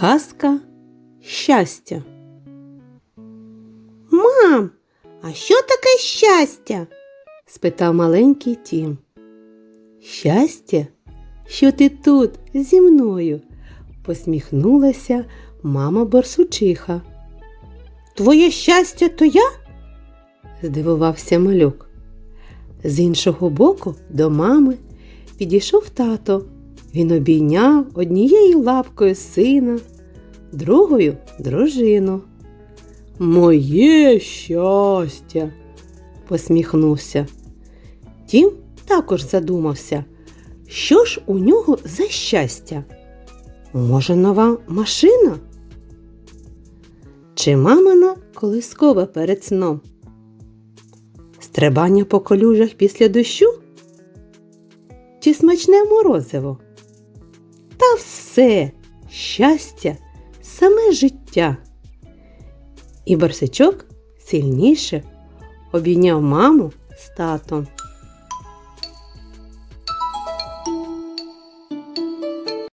Казка щастя. Мам, а що таке щастя? спитав маленький Тім. Щастя, що ти тут зі мною, посміхнулася мама борсучиха. Твоє щастя то я? здивувався малюк. З іншого боку до мами підійшов тато. Він обійняв однією лапкою сина, другою дружину. Моє щастя, посміхнувся. Тім також задумався, що ж у нього за щастя? Може, нова машина? Чи мамина колискова перед сном? Стрибання по колюжах після дощу? Чи смачне морозиво? Все щастя, саме життя. І барсичок сильніше обійняв маму з татом.